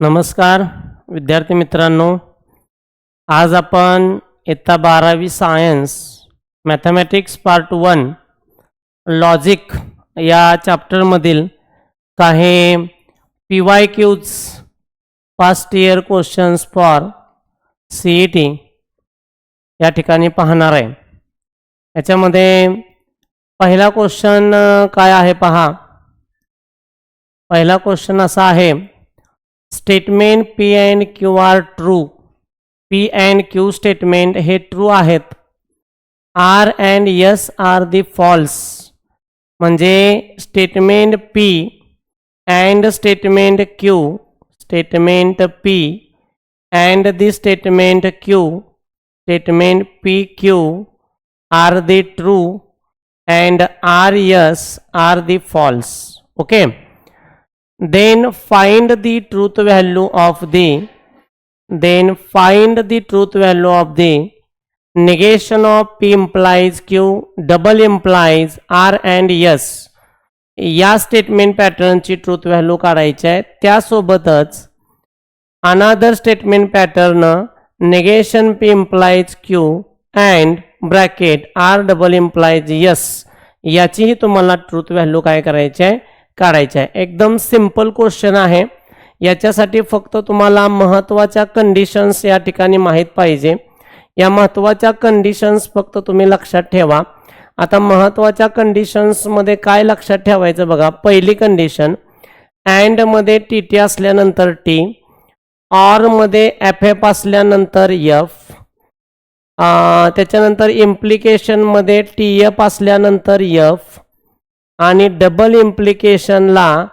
नमस्कार विद्यार्थी मित्रांनो. आज आपण इयत्ता बारावी science mathematics part one logic या चॅप्टरमधील काही P Y Qs past year questions for C E T या ठिकाणी पाहणार आहे. याच्यामध्ये पहिला क्वेश्चन काय आहे पहा. पहिला क्वेश्चन असा आहे statement P and Q are true P and Q statement हे ट्रू आहेत. R and S are the false म्हणजे statement P and statement Q statement P and the statement Q statement P Q are the true and R S are the false okay then find the truth value of the then find the truth value of the negation of p implies q double implies r and s. या statement पॅटर्नची truth value काढायची आहे. त्यासोबतच another statement pattern negation P implies Q and bracket R double implies S याचीही तुम्हाला truth value काय करायची आहे? काढायचे आहे. एकदम सिंपल क्वेश्चन आहे. याच्यासाठी फक्त तुम्हाला महत्त्वाच्या कंडिशन्स या ठिकाणी माहीत पाहिजे. या महत्त्वाच्या कंडिशन्स फक्त तुम्ही लक्षात ठेवा. आता महत्त्वाच्या कंडिशन्समध्ये काय लक्षात ठेवायचं बघा. पहिली कंडिशन अँडमध्ये टी टी असल्यानंतर टी ऑरमध्ये एफ एफ असल्यानंतर यफ त्याच्यानंतर इम्प्लिकेशनमध्ये टी एफ असल्यानंतर यफ आणि डबल इम्प्लिकेशनला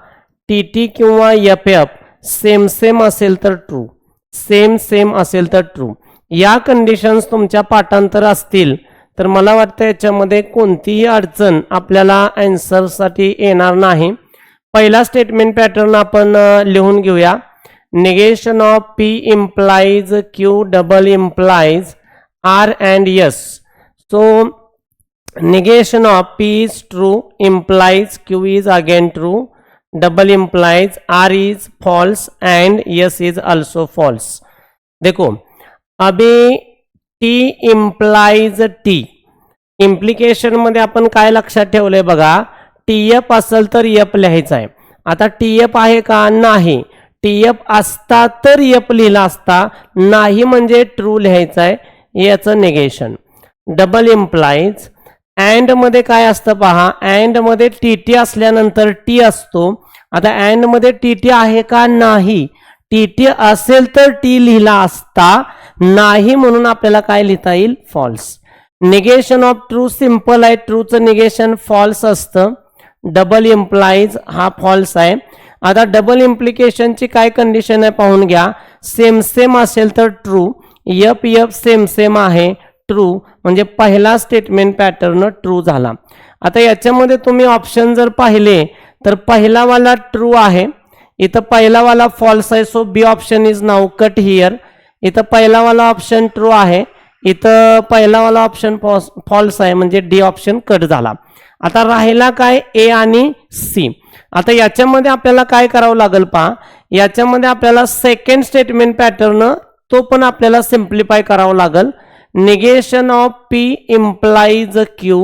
टी टी किंवा एफ एफ सेम सेम असेल तर ट्रू सेम सेम असेल तर ट्रू या कंडिशन्स तुमच्या पाठांतर असतील तर मला वाटतं याच्यामध्ये कोणतीही अडचण आपल्याला अँसरसाठी येणार नाही. पहिला स्टेटमेंट पॅटर्न आपण लिहून घेऊया. Negation of P implies Q double implies R and S so negation of p is true implies q is again true double implies r is false and s is also false. देखो अभी t implies t. इम्प्लिकेशनमध्ये आपण काय लक्षात ठेवलंय बघा? T F असेल तर F लिहायचं आहे. आता टी एफ आहे का? नाही. टी एफ असता तर एफ लिहिला असता नाही म्हणजे ट्रू लिहायचं आहे. याचं निगेशन डबल इम्प्लायज अँडमध्ये काय असतं पहा अँडमध्ये टी टी असल्यानंतर टी असतो. आता अँडमध्ये टी टी आहे का? नाही. टी टी असेल तर टी लिहिला असता नाही म्हणून आपल्याला काय लिहिता येईल? False negation of true simple आहे. ट्रूचं निगेशन फॉल्स असतं. डबल इम्प्लाईज हा फॉल्स आहे. आता डबल इम्प्लिकेशनची काय कंडिशन आहे पाहून घ्या. सेम सेम असेल तर true yup yup same same आहे. ट्रू म्हणजे पहिला स्टेटमेंट पॅटर्न ट्रू झाला. आता याच्यामध्ये तुम्ही ऑप्शन जर पाहिले तर पहिलावाला ट्रू आहे. इथं पहिलावाला फॉल्स आहे so B option is now cut here इथं पहिलावाला ऑप्शन ट्रू आहे. इथं पहिलावाला ऑप्शन फॉल्स आहे म्हणजे डी ऑप्शन कट झाला. आता राहिला काय ए आणि सी आता याच्यामध्ये आपल्याला काय करावं लागेल पहा. याच्यामध्ये आपल्याला सेकंड स्टेटमेंट पॅटर्न तो पण आपल्याला सिम्प्लिफाय करावं लागेल. Negation of P implies Q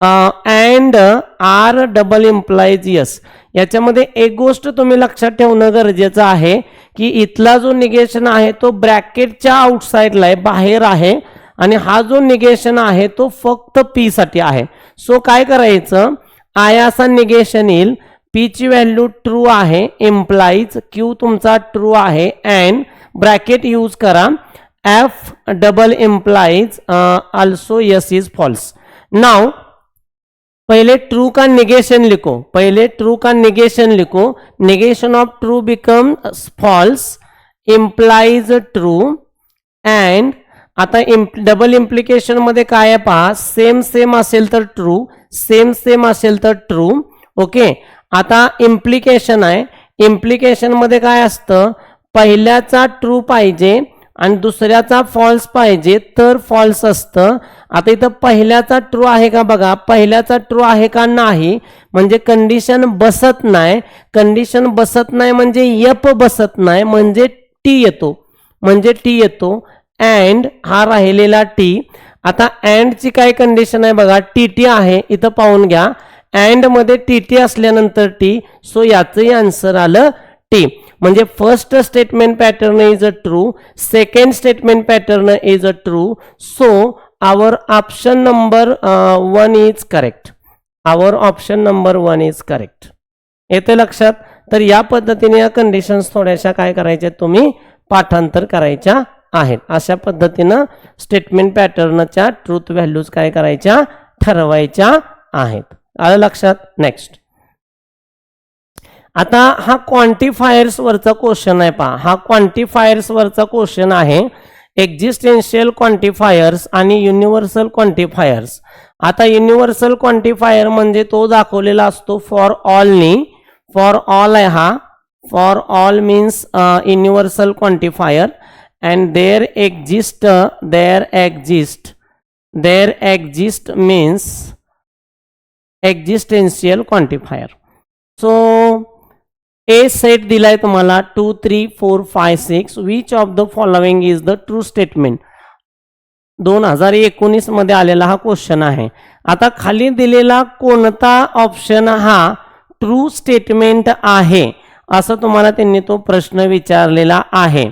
and R double implies S याच्यामध्ये एक गोष्ट तुम्ही लक्षात ठेवणं गरजेचं आहे की इथला जो निगेशन आहे तो ब्रॅकेटच्या आउटसाईडला आहे बाहेर आहे आणि हा जो निगेशन आहे तो फक्त पी साठी आहे. सो काय करायचं? आय असा निगेशन येईल पीची व्हॅल्यू ट्रू आहे इम्प्लाइज क्यू तुमचा ट्रू आहे अँड ब्रॅकेट यूज करा. F double uh, also yes is false Now पहले ट्रू का निगेशन लिखो. पहले ट्रू का निगेशन लिखो. Negation of true become false implies true and आता इम्प डबल इम्प्लिकेशनमध्ये काय आहे पहा? सेम सेम असेल तर ट्रू सेम सेम असेल तर ट्रू ओके आता इम्प्लिकेशन आहे. इम्प्लिकेशनमध्ये काय असतं? पहिल्याचा ट्रू पाहिजे आणि दुसऱ्याचा फॉल्स पाहिजे तर फॉल्स असतं. आता इथं पहिल्याचा ट्रू आहे का बघा? पहिल्याचा ट्रू आहे का नाही? म्हणजे कंडिशन बसत नाही. कंडिशन बसत नाही म्हणजे यप बसत नाही. म्हणजे टी येतो. म्हणजे टी येतो. अँड हा राहिलेला टी आता अँडची काय कंडिशन आहे बघा? टी टी आहे. इथं पाहून घ्या. अँडमध्ये टी टी असल्यानंतर टी सो याचंही आन्सर आलं टी म्हणजे first statement pattern is a true second statement pattern is a true so our option number one is correct our option number one is correct येते लक्षात? तर या पद्धतीने या कंडिशन्स थोड्याशा काय करायच्या तुम्ही पाठांतर करायच्या आहेत. अशा पद्धतीनं स्टेटमेंट पॅटर्नच्या ट्रूथ व्हॅल्यूज काय करायच्या? ठरवायच्या आहेत. आलं लक्षात? नेक्स्ट आता हा क्वांटिफायर्स वरचा क्वेश्चन आहे पहा. हा क्वांटिफायर्स वरचा क्वेश्चन आहे. एक्झिस्टेन्शियल क्वांटिफायर्स आणि युनिव्हर्सल क्वांटिफायर्स आता युनिव्हर्सल क्वांटिफायर म्हणजे तो दाखवलेला असतो फॉर ऑलनी फॉर ऑल आहे हा. For all means universal quantifier and there exist there exist there exist means existential quantifier so a set दिलाय तुम्हाला two three four five six which of the following is the true statement दोन हजार एकोणीसमध्ये आलेला हा question आहे. आता खाली दिलेला कोणता ऑप्शन हा ट्रू स्टेटमेंट आहे? असं तुम्हाला त्यांनी तो प्रश्न विचारलेला आहे.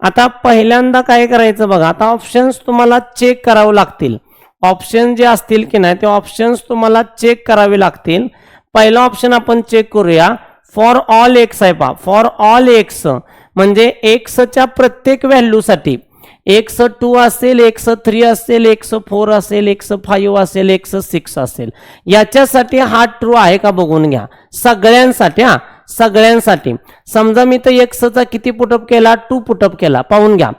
आता पहिल्यांदा काय करायचं बघा. आता ऑप्शन्स तुम्हाला चेक करावं लागतील. ऑप्शन जे असतील की नाही ते ऑप्शन्स तुम्हाला चेक करावे लागतील. पहिला ऑप्शन आपण चेक करूया. फॉर ऑल एक्स आहे पा फॉर ऑल एक्स म्हणजे एक्सच्या प्रत्येक व्हॅल्यूसाठी एक्स टू असेल एक्स थ्री असेल एक्स फोर असेल एक्स फाईव्ह असेल एक्स सिक्स असेल. याच्यासाठी हा ट्रू आहे का बघून घ्या. सगळ्यांसाठी हा. सगळ्यांसाठी. समजा मी तर एक्सचा किती पुटअप केला? टू पुटअप केला. पाहून घ्या.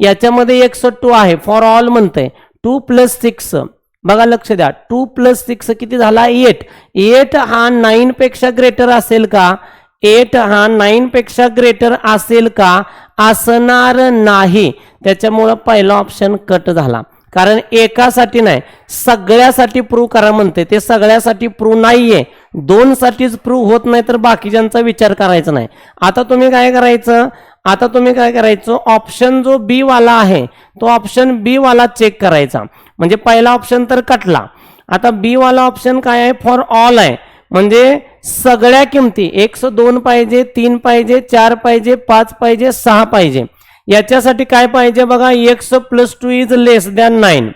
याच्यामध्ये एक्स टू आहे. फॉर ऑल म्हणतंय. टू प्लस सिक्स बघा लक्ष द्या. टू प्लस सिक्स किती झाला? एट एट हा नाईन पेक्षा ग्रेटर असेल का? एट हा नाईन पेक्षा ग्रेटर असेल का? असणार नाही. त्याच्यामुळं पहिला ऑप्शन कट झाला. कारण एकासाठी नाही सगळ्यासाठी प्रूव्ह करा म्हणते. ते सगळ्यासाठी प्रूव्ह नाहीये. दोनसाठीच प्रूव्ह होत नाही तर बाकीच्यांचा विचार करायचा नाही. आता तुम्ही काय करायचं? आता तुम्ही काय करायचं? ऑप्शन जो बी वाला आहे तो ऑप्शन बी वाला चेक करायचा. म्हणजे पहिला ऑप्शन तर कटला. आता बी वाला ऑप्शन काय आहे? फॉर ऑल आहे. म्हणजे सगळ्या किमती एक्स दोन पाहिजे तीन पाहिजे चार पाहिजे पाच पाहिजे सहा पाहिजे. याच्यासाठी काय पाहिजे बघा? X plus two is less than nine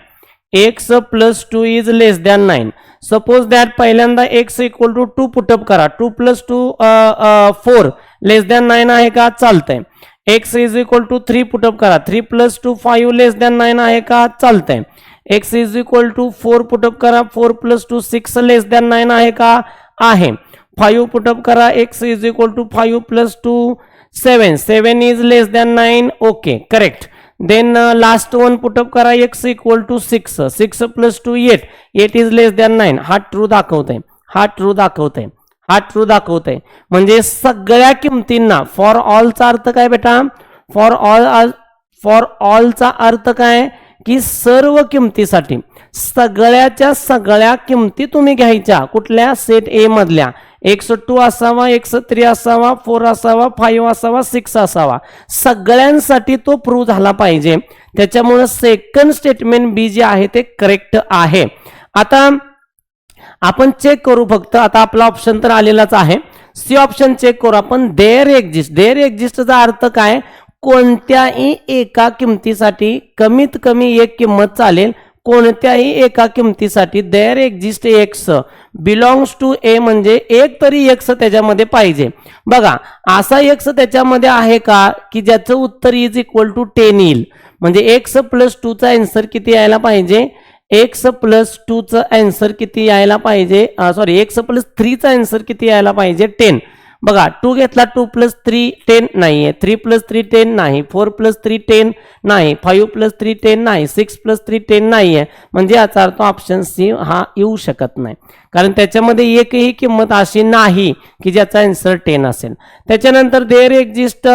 X plus two is less than nine suppose that पहिल्यांदा X equal to two put up करा. Two plus two four less than nine आहे का? चालतंय. X is equal to three put up करा. Three plus two five less than nine आहे का? चालतंय. X is equal to four put up करा. Four plus two six less than nine आहे का? आहे. फाईव्ह पुटअप करा. X is equal to five plus two seven seven is less than nine okay correct then last one put up करा. X equal to six six plus two eight eight is less than nine हा true दाखवतंय. हा true दाखवतंय. हा true दाखवतंय. म्हणजे सगळ्या किमतींना for ऑलचा अर्थ काय बेटा? फॉर ऑल फॉर ऑलचा अर्थ काय? की सर्व किमतीसाठी सगळ्याच्या सगळ्या किमती तुम्ही घ्यायच्या कुठल्या सेट ए मधल्या. एकशे टू असावा एकशे थ्री असावा फोर असावा फाईव्ह असावा सिक्स असावा. सगळ्यांसाठी तो प्रूव्ह झाला पाहिजे. त्याच्यामुळे सेकंड स्टेटमेंट बी जे आहे ते करेक्ट आहे. आता आपण चेक करू फक्त. आता आपला ऑप्शन तर आलेलाच आहे. सी ऑप्शन चेक करू आपण. देअर एक्झिस्ट देअर एक्झिस्टचा अर्थ काय? कोणत्याही एका किमतीसाठी कमीत कमी एक किंमत चालेल. कोणत्याही एका किमतीसाठी there exist X belongs to A म्हणजे एक तरी एक्स त्याच्यामध्ये पाहिजे. बघा असा एक्स त्याच्यामध्ये आहे का की ज्याचं उत्तर इज इक्वल टू टेन येईल? म्हणजे एक्स प्लस टूचा अँसर किती यायला पाहिजे? एक्स प्लस टूचं अँसर किती यायला पाहिजे? सॉरी एक्स प्लस थ्रीचा अँसर किती यायला पाहिजे? टेन बघा टू घेतला टू प्लस थ्री टेन नाही आहे थ्री प्लस थ्री टेन नाही. फोर प्लस थ्री टेन नाही. फाईव्ह प्लस थ्री टेन नाही. सिक्स प्लस थ्री टेन नाही आहे म्हणजे याचा अर्थ ऑप्शन सी हा येऊ शकत नाही. कारण त्याच्यामध्ये एकही किंमत अशी नाही की ज्याचा आन्सर टेन असेल. त्याच्यानंतर there exist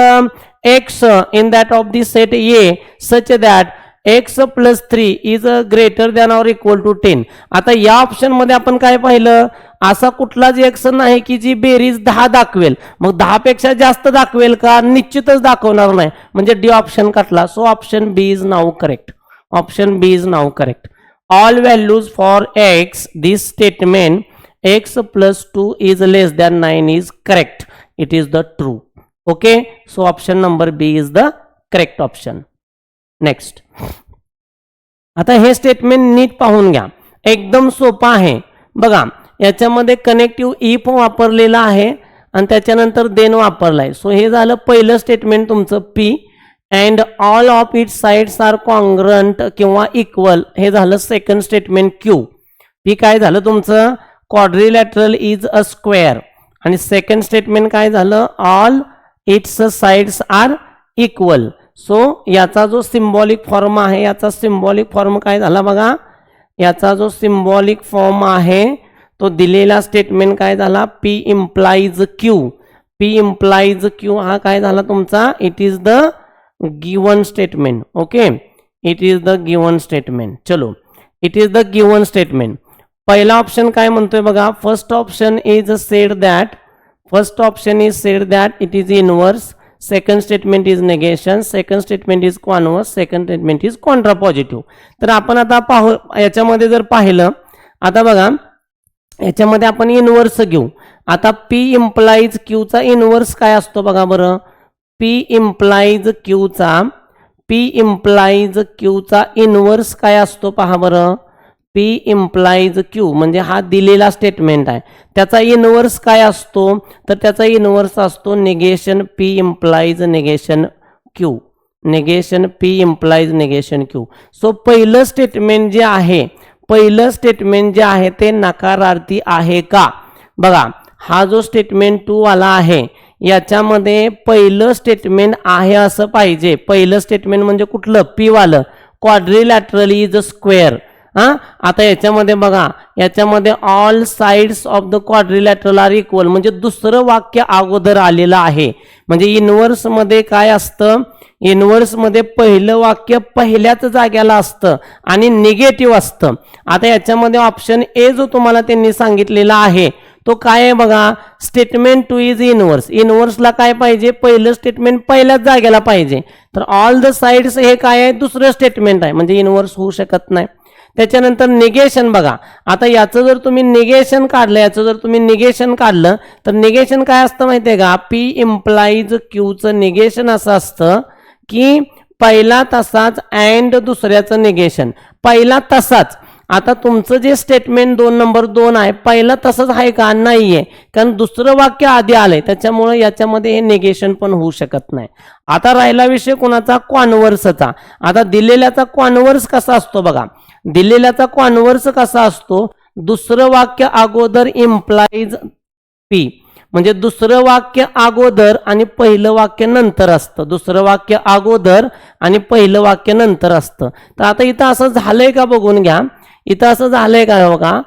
X in that of the set A such that X plus three is a greater than or equal to ten आता या ऑप्शनमध्ये आपण काय पाहिलं? असा कुठलाच एक्शन आहे की जी बेरीज दहा दाखवेल. मग दहापेक्षा जास्त दाखवेल का? निश्चितच दाखवणार नाही. म्हणजे D option Katla so option B is now correct option B is now correct all values for X this statement X plus two is less than nine is correct it is the true okay so option number B is the correct option next आता हे statement नीट पाहून घ्या. एकदम सोपं आहे. बघा याच्यामध्ये connective if वापरलेला आहे आणि त्याच्यानंतर देन वापरला आहे सो हे झालं पहिलं स्टेटमेंट तुमचं P and all of it sides are congruent किंवा इक्वल हे झालं सेकंड स्टेटमेंट क्यू पी काय झालं तुमचं? क्वाड्रिलॅटरल इज अ स्क्वेअर आणि सेकंड स्टेटमेंट काय झालं? All its sides are equal so याचा जो सिम्बॉलिक फॉर्म आहे याचा सिम्बॉलिक फॉर्म काय झाला बघा? याचा जो सिम्बॉलिक फॉर्म आहे तो दिलेला स्टेटमेंट काय झाला? P implies Q P implies Q हा काय झाला तुमचा? It is the given statement okay it is the given statement चलो. It is the given statement पहिला ऑप्शन काय म्हणतोय बघा? First option is said that first option is said that it is inverse second statement is negation second statement is converse second statement is contrapositive तर आपण आता पाहू याच्यामध्ये जर पाहिलं आता बघा याच्यामध्ये आपण इनवर्स घेऊ. आता पी इम्प्लाईज क्यूचा इनवर्स काय असतो बघा बरं. पी इम्प्लाईज क्यूचा पी इम्प्लाईज क्यूचा इनवर्स काय असतो पहा बरं. पी इम्प्लाईज क्यू म्हणजे हा दिलेला स्टेटमेंट आहे. त्याचा इनवर्स काय असतो? तर त्याचा इनवर्स असतो negation P implies negation Q negation P implies negation Q so पहिलं स्टेटमेंट जे आहे पहिलं स्टेटमेंट जे आहे ते नकारार्थी आहे का? बघा हा जो स्टेटमेंट टू वाला आहे याच्यामध्ये पहिलं स्टेटमेंट आहे असं पाहिजे. पहिलं स्टेटमेंट म्हणजे कुठलं? पी वालं. क्वाड्रिलॅटरल इज अ स्क्वेअर हां? आता याच्यामध्ये बघा याच्यामध्ये all sides of the quadrilateral are equal म्हणजे दुसरं वाक्य अगोदर आलेलं आहे. म्हणजे इन्व्हर्समध्ये काय असतं? इन्व्हर्समध्ये पहिलं वाक्य पहिल्याच जाग्याला असतं आणि निगेटिव्ह असतं. आता याच्यामध्ये ऑप्शन ए जो तुम्हाला त्यांनी सांगितलेला आहे तो काय आहे बघा? स्टेटमेंट टू इज इनवर्स इनवर्सला काय पाहिजे? पहिलं स्टेटमेंट पहिल्याच जागेला पाहिजे. तर ऑल द साईड्स हे काय आहे? दुसरं स्टेटमेंट आहे. म्हणजे इनवर्स होऊ शकत नाही. त्याच्यानंतर निगेशन बघा. आता याचं जर तुम्ही निगेशन काढलं याचं जर तुम्ही निगेशन काढलं तर निगेशन काय असतं माहितीये का? पी इम्प्लाईज क्यूचं निगेशन असं असतं की पहिला तसाच अँड दुसऱ्याचं निगेशन पहिला तसाच. आता तुमचं जे स्टेटमेंट दोन नंबर दोन आहे पहिलं तसंच आहे का? नाहीये. कारण दुसरं वाक्य आधी आलंय. त्याच्यामुळे याच्यामध्ये हे निगेशन पण होऊ शकत नाही. आता राहिला विषय कोणाचा? कॉन्व्हर्सचा आता दिलेल्याचा कॉन्व्हर्स कसा असतो बघा. दिलेल्याचा कॉन्व्हर्स कसा असतो? दुसरं वाक्य अगोदर इम्प्लाईज पी म्हणजे दुसरं वाक्य अगोदर आणि पहिलं वाक्य नंतर असतं. दुसरं वाक्य अगोदर आणि पहिलं वाक्य नंतर असतं. तर आता इथं असं झालंय का बघून घ्या. इथं असं झालंय का बघा?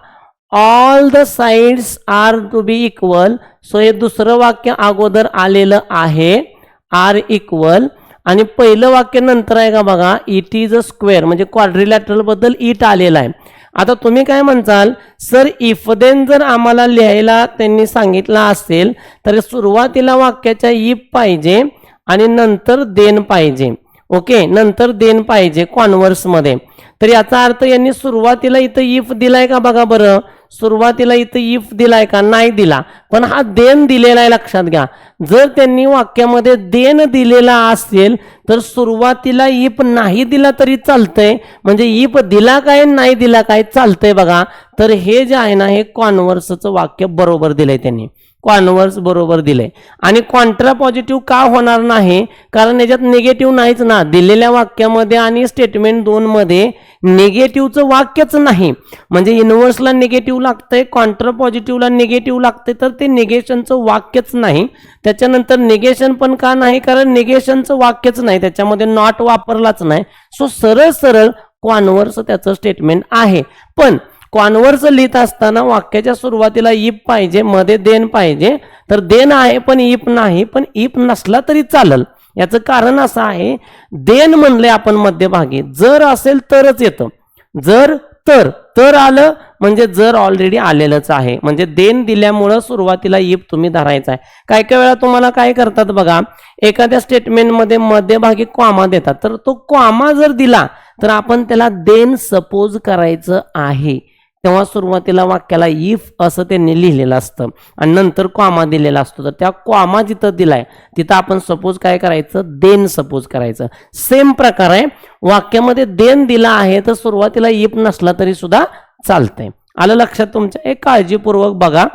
All the sides are to be equal so हे दुसरं वाक्य अगोदर आलेलं आहे. आर इक्वल आणि पहिलं वाक्य नंतर आहे का बघा इट इज अ स्क्वेअर म्हणजे क्वाड्रिलॅटरलबद्दल इट आलेला आहे. आता तुम्ही काय म्हणताल सर इफ देन जर आम्हाला लिहायला त्यांनी सांगितलं असेल तर सुरुवातीला वाक्याच्या इफ पाहिजे आणि नंतर देन पाहिजे. ओके? नंतर देन पाहिजे कॉन्व्हर्समध्ये तर याचा अर्थ यांनी सुरुवातीला इथं इफ दिलाय का बघा बरं? सुरुवातीला इथं इफ दिलाय का? नाही दिला. पण हा देन दिलेला आहे लक्षात घ्या. जर त्यांनी वाक्यामध्ये देन दिलेला असेल तर सुरुवातीला इप नाही दिला तरी चालतंय. म्हणजे इप दिला काय नाही दिला काय चालतंय बघा. तर हे जे आहे ना हे कॉन्व्हर्सचं वाक्य बरोबर दिलंय त्यांनी. कॉन्वर्स बरोबर दिले. आणि कॉन्ट्रा पॉझिटिव्ह का होणार नाही? कारण याच्यात निगेटिव्ह नाहीच ना. दिलेल्या वाक्यामध्ये आणि स्टेटमेंट दोनमध्ये निगेटिव्हचं वाक्यच नाही. म्हणजे इन्व्हर्सला निगेटिव्ह लागतंय कॉन्ट्रा पॉझिटिव्हला निगेटिव्ह लागतंय तर ते निगेशनचं वाक्यच नाही. त्याच्यानंतर निगेशन पण का नाही? कारण निगेशनचं वाक्यच नाही. त्याच्यामध्ये नॉट वापरलाच नाही. सो सरळ सरळ कॉन्वर्स त्याचं स्टेटमेंट आहे. पण कॉन्व्हर्स लिहित असताना वाक्याच्या सुरुवातीला इप पाहिजे मध्ये देन पाहिजे तर देन आहे पण इप नाही पण इप नसला तरी चालल. याचं कारण असं आहे देन म्हणले आपण मध्यभागी जर असेल तरच येतं. जर तर तर आलं म्हणजे जर ऑलरेडी आलेलंच आहे. म्हणजे देन दिल्यामुळं सुरुवातीला इप तुम्ही धरायचा आहे. काय काय वेळा तुम्हाला काय करतात बघा एखाद्या स्टेटमेंटमध्ये मध्यभागी कॉमा देतात. तर तो कॉमा जर दिला तर आपण त्याला देन सपोज करायचं आहे. तेव्हा सुरुवातीला वाक्याला इफ असं त्यांनी लिहिलेलं असतं. आणि नंतर कॉमा दिलेला असतो. तर त्या कॉमा जिथं दिलाय तिथं आपण सपोज काय करायचं? देन सपोज करायचं. सेम प्रकार आहे. वाक्यामध्ये देन दिला आहे तर सुरुवातीला इफ नसला तरी सुद्धा चालतंय. आलं लक्षात तुमच्या? एक काळजीपूर्वक बघा.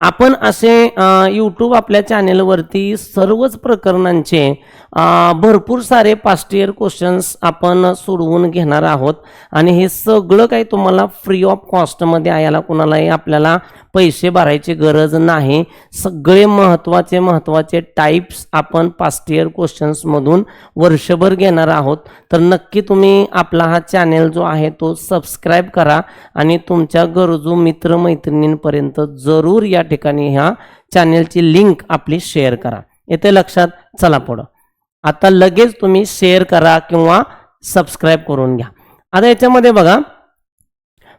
आपण असे यूट्यूब आपल्या चॅनेलवरती सर्वच प्रकरणांचे भरपूर सारे पास्ट इयर क्वेश्चन्स आपण सोडवून घेणार आहोत. आणि हे सगळं काही तुम्हाला फ्री ऑफ कॉस्टमध्ये आयाला कुणालाही आपल्याला पैसे भरायची गरज नाही. सगळे महत्त्वाचे महत्त्वाचे टाईप्स आपण पास्ट इयर क्वेश्चन्समधून वर्षभर घेणार आहोत. तर नक्की तुम्ही आपला हा चॅनेल जो आहे तो सबस्क्राईब करा. आणि तुमच्या गरजू मित्रमैत्रिणींपर्यंत जरूर या ठिकाणी ह्या चॅनेलची लिंक आपली शेअर करा. येते लक्षात चला पुढं. आता लगेच तुम्ही शेअर करा किंवा सबस्क्राईब करून घ्या. आता याच्यामध्ये बघा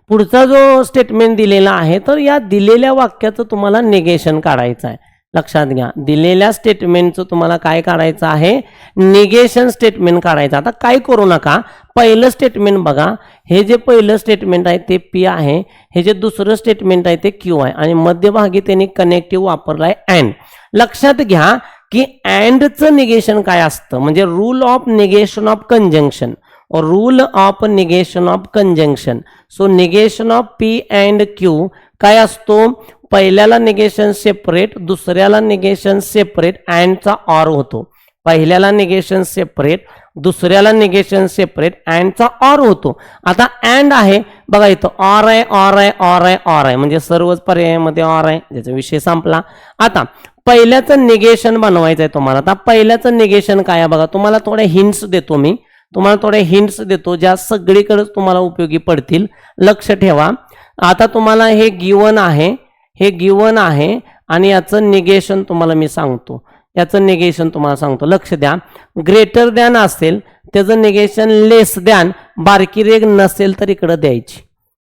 पुढचा जो स्टेटमेंट दिलेला आहे तर या दिलेल्या वाक्याचं तुम्हाला निगेशन काढायचं आहे. लक्षात घ्या. दिलेल्या स्टेटमेंटचं तुम्हाला काय काढायचं आहे? निगेशन स्टेटमेंट काढायचं. आता काय करू नका. पहिलं स्टेटमेंट बघा. हे जे पहिलं स्टेटमेंट आहे ते पी आहे. हे जे दुसरं स्टेटमेंट आहे ते क्यू आहे. आणि मध्यभागी त्यांनी कनेक्टिव्ह वापरला आहे अँड लक्षात घ्या की अँडचं निगेशन काय असतं? म्हणजे rule of negation of conjunction rule of negation of conjunction so negation of P and Q काय असतो? पहिल्याला निगेशन सेपरेट दुसऱ्याला निगेशन सेपरेट अँडचा ऑर होतो. पहिल्याला निगेशन सेपरेट दुसऱ्याला निगेशन सेपरेट अँडचा ऑर होतो. आता अँड आहे बघा इथं ऑर आहे ऑर आहे ऑर आहे ऑर आहे. म्हणजे सर्वच पर्यायामध्ये ऑर आहे ज्याचा विषय संपला. आता पहिल्याचं निगेशन बनवायचं आहे तुम्हाला. आता पहिल्याचं निगेशन काय आहे बघा? तुम्हाला थोडे हिंट्स देतो मी. तुम्हाला थोडे हिंट्स देतो ज्या सगळीकडेच तुम्हाला उपयोगी पडतील. लक्ष ठेवा. आता तुम्हाला हे गिवन आहे हे गिवन आहे आणि याचं निगेशन तुम्हाला मी सांगतो. याचं निगेशन तुम्हाला सांगतो. लक्ष द्या. ग्रेटर दॅन असेल त्याचं निगेशन लेस दॅन बारकी रेग नसेल तर इकडं द्यायची.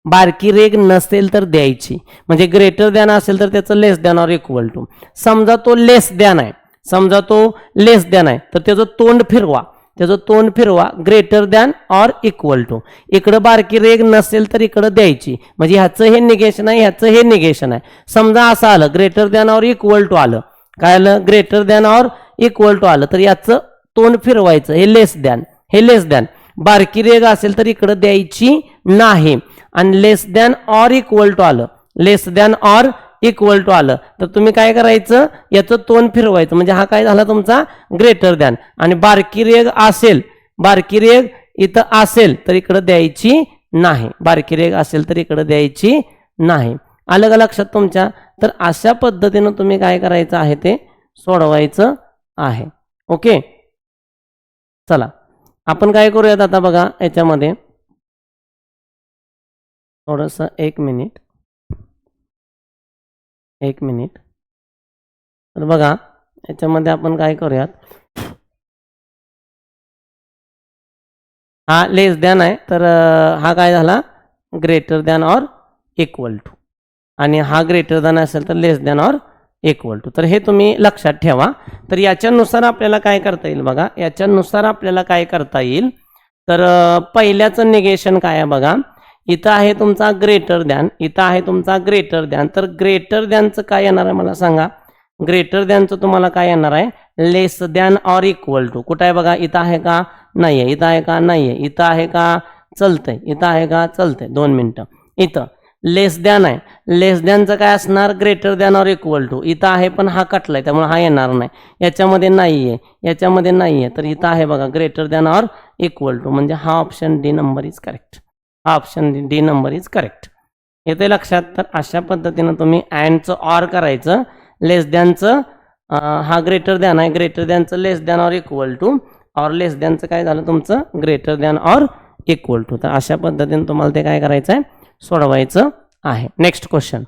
बारकी रेग नसेल तर द्यायची. म्हणजे ग्रेटर दॅन असेल तर त्याचं less than or equal to समजा तो लेस दॅन आहे. समजा तो लेस दॅन आहे. तर त्याचं तोंड फिरवा. त्याचं तोंड फिरवा greater than or equal to इकडं बारकी रेग नसेल तर इकडं द्यायची. म्हणजे ह्याचं हे निगेशन आहे ह्याचं हे निगेशन आहे. समजा असं आलं greater than or equal to आलं. काय आलं? Greater than or equal to आलं. तर याचं तोंड फिरवायचं. हे लेस दॅन हे लेस दॅन बारकी रेग असेल तर इकडं द्यायची नाही. आणि less than or equal to आलं. Less than or equal to आलं. तर तुम्ही काय करायचं? याचं तोंड फिरवायचं. म्हणजे हा काय झाला तुमचा? ग्रेटर दॅन आणि बारकी रेग असेल. बारकी रेग इथं असेल तर इकडं द्यायची नाही. बारकी रेग असेल तर इकडं द्यायची नाही. आलं का लक्षात तुमच्या? तर अशा पद्धतीनं तुम्ही काय करायचं आहे ते? सोडवायचं आहे. ओके? चला. आपण काय करूयात आता बघा याच्यामध्ये? थोडस एक मिनिट. एक मिनिट. तर बघा याच्यामध्ये आपण काय करूयात? हा लेस दॅन आहे. तर हा काय झाला? Greater than or equal to आणि हा ग्रेटर दॅन असेल तर less than or equal to तर हे तुम्ही लक्षात ठेवा. तर याच्यानुसार आपल्याला काय करता येईल बघा? याच्यानुसार आपल्याला काय करता येईल? तर पहिल्याचं निगेशन काय आहे बघा? इथं आहे तुमचा ग्रेटर दॅन इथं आहे तुमचा ग्रेटर दॅन तर ग्रेटर दॅनचं काय येणार आहे मला सांगा? ग्रेटर दॅनचं तुम्हाला काय येणार आहे? Less than or equal to कुठं आहे बघा? इथं आहे का? नाही आहे इथं आहे का? नाही आहे इथं आहे का? चलतंय. इथं आहे का? चलतंय. दोन मिनटं. इथं. लेस दॅन आहे. लेस दॅनचं काय असणार? Greater than or equal to इथं आहे पण हा कटलाय त्यामुळे हा येणार नाही. याच्यामध्ये नाही आहे याच्यामध्ये नाही आहे तर इथं आहे बघा. Greater than or equal to म्हणजे हा option D number is correct हा option D number is correct येते लक्षात? तर अशा पद्धतीनं तुम्ही अँडचं ऑर करायचं. लेस दॅनचं हा ग्रेटर दॅन आहे. Greater दॅनचं less than or equal to or less दॅनचं काय झालं तुमचं? Greater than or equal to तर अशा पद्धतीने तुम्हाला ते काय करायचं आहे सोडवायचं आहे. नेक्स्ट क्वेश्चन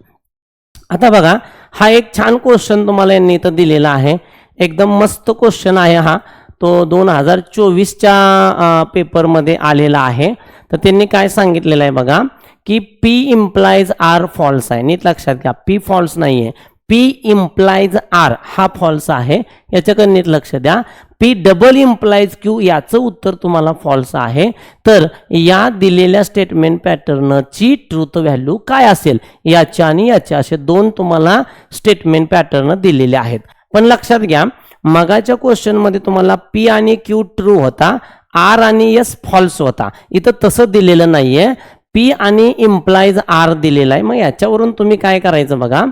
आता बघा हा एक छान क्वेश्चन तुम्हाला यांनी इथं दिलेला आहे. एकदम मस्त क्वेश्चन आहे हा. तो दोन हजार चोवीसच्या पेपरमध्ये आलेला आहे. तर त्यांनी काय सांगितलेलं आहे बघा की पी इम्प्लायज आर फॉल्स आहे. नीट लक्षात घ्या पी फॉल्स नाही आहे पी इम्प्लायज आर हा फॉल्स आहे. याच्याकडे नीट लक्ष द्या. पी डबल इम्प्लायज क्यू याचं उत्तर तुम्हाला फॉल्स आहे. तर या दिलेल्या स्टेटमेंट पॅटर्नची ट्रूथ व्हॅल्यू काय असेल? याच्या आणि याच्या असे दोन तुम्हाला स्टेटमेंट पॅटर्न दिलेले आहेत. पण लक्षात घ्या मगाच्या क्वेश्चनमध्ये तुम्हाला पी आणि क्यू ट्रू होता. आर आणि एस फॉल्स होता. इथं तसं दिलेलं नाही आहे पी आणि इम्प्लाइज आर दिलेला आहे. मग याच्यावरून तुम्ही काय करायचं बघा?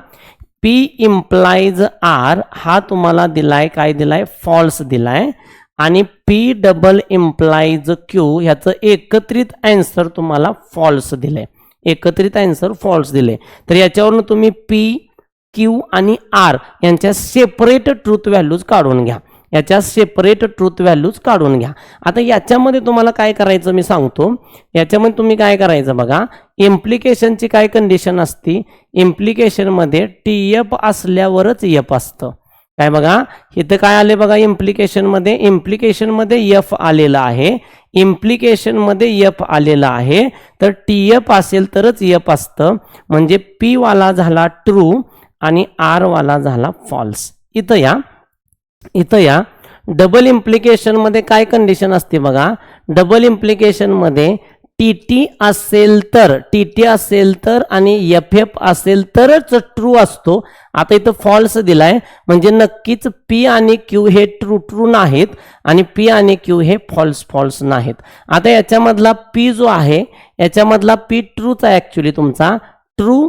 पी इम्प्लाइज आर हा तुम्हाला दिलाय काय दिलाय? फॉल्स दिलाय. आणि पी डबल इम्प्लाइज क्यू ह्याचं एकत्रित अँसर तुम्हाला फॉल्स दिलंय. एकत्रित अँसर फॉल्स दिले तर याच्यावरून तुम्ही पी क्यू आणि आर यांच्या सेपरेट ट्रूथ व्हॅल्यूज काढून घ्या. याच्या सेपरेट ट्रूथ व्हॅल्यूज काढून घ्या. आता याच्यामध्ये तुम्हाला काय करायचं मी सांगतो. याच्यामध्ये तुम्ही काय करायचं बघा. इम्प्लिकेशनची काय कंडिशन असती? इम्प्लिकेशनमध्ये टी एफ असल्यावरच एफ असतं. काय बघा? इथं काय आले बघा? इम्प्लिकेशनमध्ये इम्प्लिकेशनमध्ये एफ आलेलं आहे. इम्प्लिकेशनमध्ये एफ आलेलं आहे. तर टी एफ असेल तरच एफ असतं. म्हणजे पी वाला झाला ट्रू आणि आर वाला झाला फॉल्स इथं या. इथं या. डबल इम्प्लिकेशनमध्ये काय कंडिशन असते बघा. डबल इम्प्लिकेशनमध्ये टी टी असेल तर टी टी असेल तर आणि एफ एफ असेल तरच ट्रू असतो. आता इथं फॉल्स दिलाय. म्हणजे नक्कीच पी आणि क्यू हे ट्रू ट्रू नाहीत आणि पी आणि क्यू हे फॉल्स फॉल्स नाहीत. आता याच्यामधला पी जो आहे याच्यामधला पी ट्रूच आहे ॲक्च्युली तुमचा. True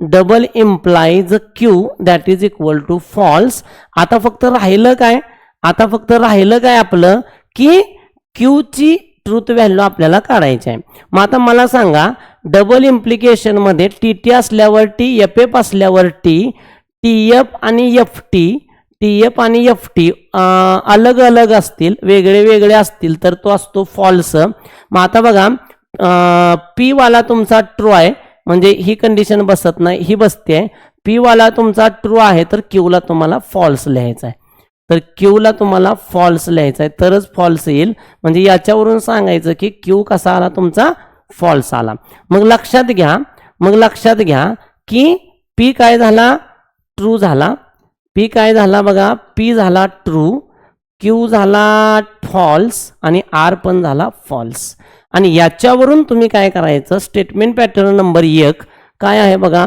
double implies Q that is equal to false आता फक्त राहिलं काय? आता फक्त राहिलं काय आपलं? की क्यूची ट्रूथ व्हॅल्यू आपल्याला काढायची आहे. मग आता मला सांगा डबल इम्प्लिकेशनमध्ये टी टी असल्यावर टी एफ एफ असल्यावर टी टी एफ आणि एफ टी टी एफ आणि एफ टी अलग अलग असतील वेगळे वेगळे असतील तर तो असतो फॉल्स मग आता बघा पी वाला तुमचा ट्रू आहे. म्हणजे ही कंडिशन बसत नाही ही बसते पी वाला तुमचा ट्रू आहे तर क्यूला तुम्हाला फॉल्स लिहायचा आहे तर क्यूला तुम्हाला फॉल्स लिहायचा आहे तरच फॉल्स येईल. म्हणजे याच्यावरून सांगायचं की क्यू कसा आला तुमचा फॉल्स आला. मग लक्षात घ्या मग लक्षात घ्या की पी काय झाला? ट्रू झाला. पी काय झाला बघा? पी झाला ट्रू क्यू झाला फॉल्स आणि आर पण झाला फॉल्स आणि याच्यावरून तुम्ही काय करायचं? स्टेटमेंट पॅटर्न नंबर एक. काय आहे बघा?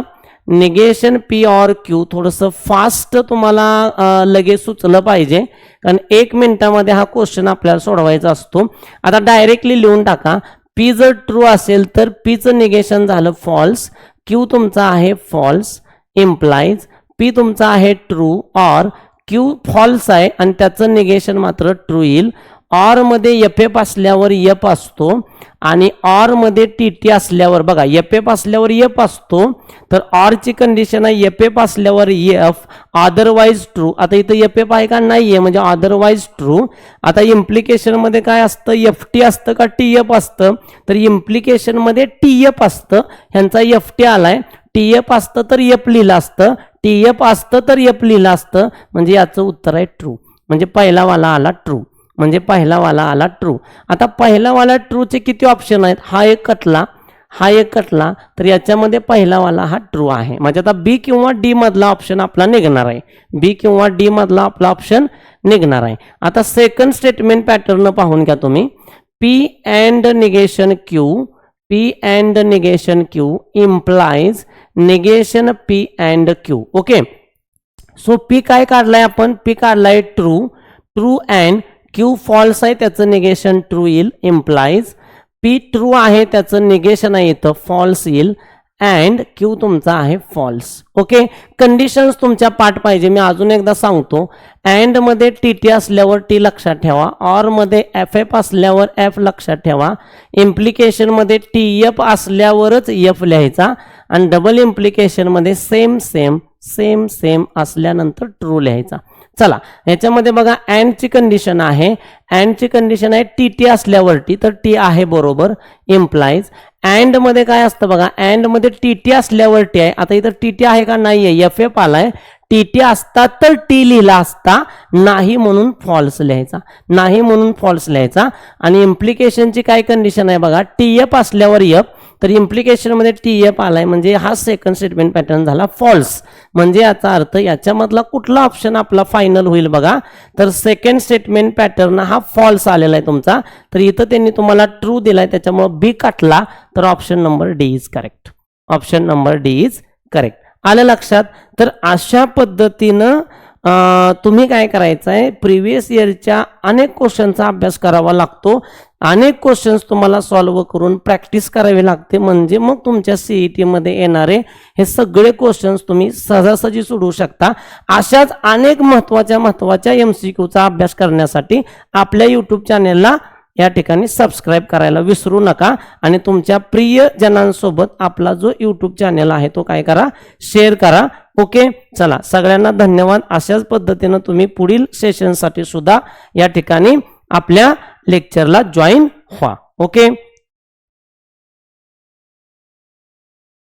निगेशन पी ऑर क्यू थोडंसं फास्ट तुम्हाला लगेच सुचलं पाहिजे. कारण एक मिनिटामध्ये हा क्वेश्चन आपल्याला सोडवायचा असतो. आता डायरेक्टली लिहून टाका. पी जर ट्रू असेल तर पीचं निगेशन झालं फॉल्स क्यू तुमचा आहे फॉल्स इम्प्लाईज पी तुमचा आहे ट्रू ऑर क्यू फॉल्स आहे आणि त्याचं निगेशन मात्र ट्रू येईल. ऑरमध्ये एफ एफ असल्यावर यप असतो आणि ऑरमध्ये टी टी असल्यावर बघा एफ एफ असल्यावर यप असतो तर ऑरची कंडिशन आहे एफ एफ असल्यावर एफ अदरवाईज ट्रू आता इथं एफ एफ आहे का? नाही आहे म्हणजे अदरवाईज ट्रू आता इम्प्लिकेशनमध्ये काय असतं? एफ टी असतं का टी एफ असतं? तर इम्प्लिकेशनमध्ये टी एफ असतं. ह्यांचा एफ टी आलाय. टी एफ असतं तर एफ लिहिलं असतं. टी एफ असतं तर एफ लिहिलं असतं. म्हणजे याचं उत्तर आहे ट्रू म्हणजे पहिलावाला आला ट्रू म्हणजे पहिलावाला आला ट्रू आता पहिलावाला ट्रूचे किती ऑप्शन आहेत? हा एक कटला हा एक कटला तर याच्यामध्ये पहिलावाला हा ट्रू आहे. म्हणजे आता बी किंवा डी मधला ऑप्शन आपला निघणार आहे. बी किंवा डी मधला आपला ऑप्शन निघणार आहे. आता सेकंड स्टेटमेंट पॅटर्न पाहून घ्या तुम्ही. P and negation Q P and negation Q implies negation P and Q okay so P काय काढलाय आपण? पी काढलाय true true and Q false आहे त्याचं निगेशन ट्रू येईल इम्प्लाईज पी ट्रू आहे त्याचं निगेशन आहे इथं फॉल्स येईल. अँड क्यू तुमचा आहे फॉल्स ओके कंडिशन्स तुमच्या पाठ पाहिजे. मी अजून एकदा सांगतो. अँडमध्ये टी टी असल्यावर टी लक्षात ठेवा. ऑरमध्ये एफ एफ असल्यावर एफ लक्षात ठेवा. इम्प्लिकेशनमध्ये टी एफ असल्यावरच एफ लिहायचा. आणि डबल इम्प्लिकेशनमध्ये सेम सेम सेम सेम असल्यानंतर ट्रू लिहायचा. चला याच्यामध्ये बघा अँडची कंडिशन आहे. अँडची कंडिशन आहे टी टी असल्यावरती तर टी आहे बरोबर इम्प्लाईज अँडमध्ये काय असतं बघा अँडमध्ये टी टी असल्यावरती आहे. आता इथं टी टी आहे का नाही आहे एफ एफ आलाय टी टी असता तर टी लिहिला असता नाही म्हणून फॉल्स लिहायचा. नाही म्हणून फॉल्स लिहायचा. आणि इम्प्लिकेशनची काय कंडिशन आहे बघा टी एफ असल्यावर एफ तर इम्प्लिकेशनमध्ये टी एफ आलाय म्हणजे हा सेकंड स्टेटमेंट पॅटर्न झाला फॉल्स म्हणजे याचा अर्थ याच्यामधला कुठला ऑप्शन आपला फायनल होईल बघा. तर सेकंड स्टेटमेंट पॅटर्न हा फॉल्स आलेला आहे तुमचा. तर इथं त्यांनी तुम्हाला ट्रू दिलाय त्याच्यामुळे बी काटला तर option number D is correct option number D is correct आलं लक्षात? तर अशा पद्धतीनं तुम्ही काय करायचं आहे प्रिव्हियस इयरच्या अनेक क्वेश्चनचा अभ्यास करावा लागतो. अनेक क्वेश्चन्स तुम्हाला सॉल्व्ह करून प्रॅक्टिस करावी लागते. म्हणजे मग तुमच्या सीई टीमध्ये येणारे हे सगळे क्वेश्चन्स तुम्ही सहजासहजी सोडवू शकता. अशाच अनेक महत्त्वाच्या महत्त्वाच्या एम सी क्यूचा अभ्यास करण्यासाठी आपल्या यूट्यूब चॅनेलला या ठिकाणी सबस्क्राईब करायला विसरू नका. आणि तुमच्या प्रिय जनांसोबत आपला जो यूट्यूब चॅनल आहे तो काय करा? शेअर करा. ओके? चला सगळ्यांना धन्यवाद. अशाच पद्धतीनं तुम्ही पुढील सेशनसाठी सुद्धा या ठिकाणी आपल्या लेक्चरला जॉईन व्हा. ओके?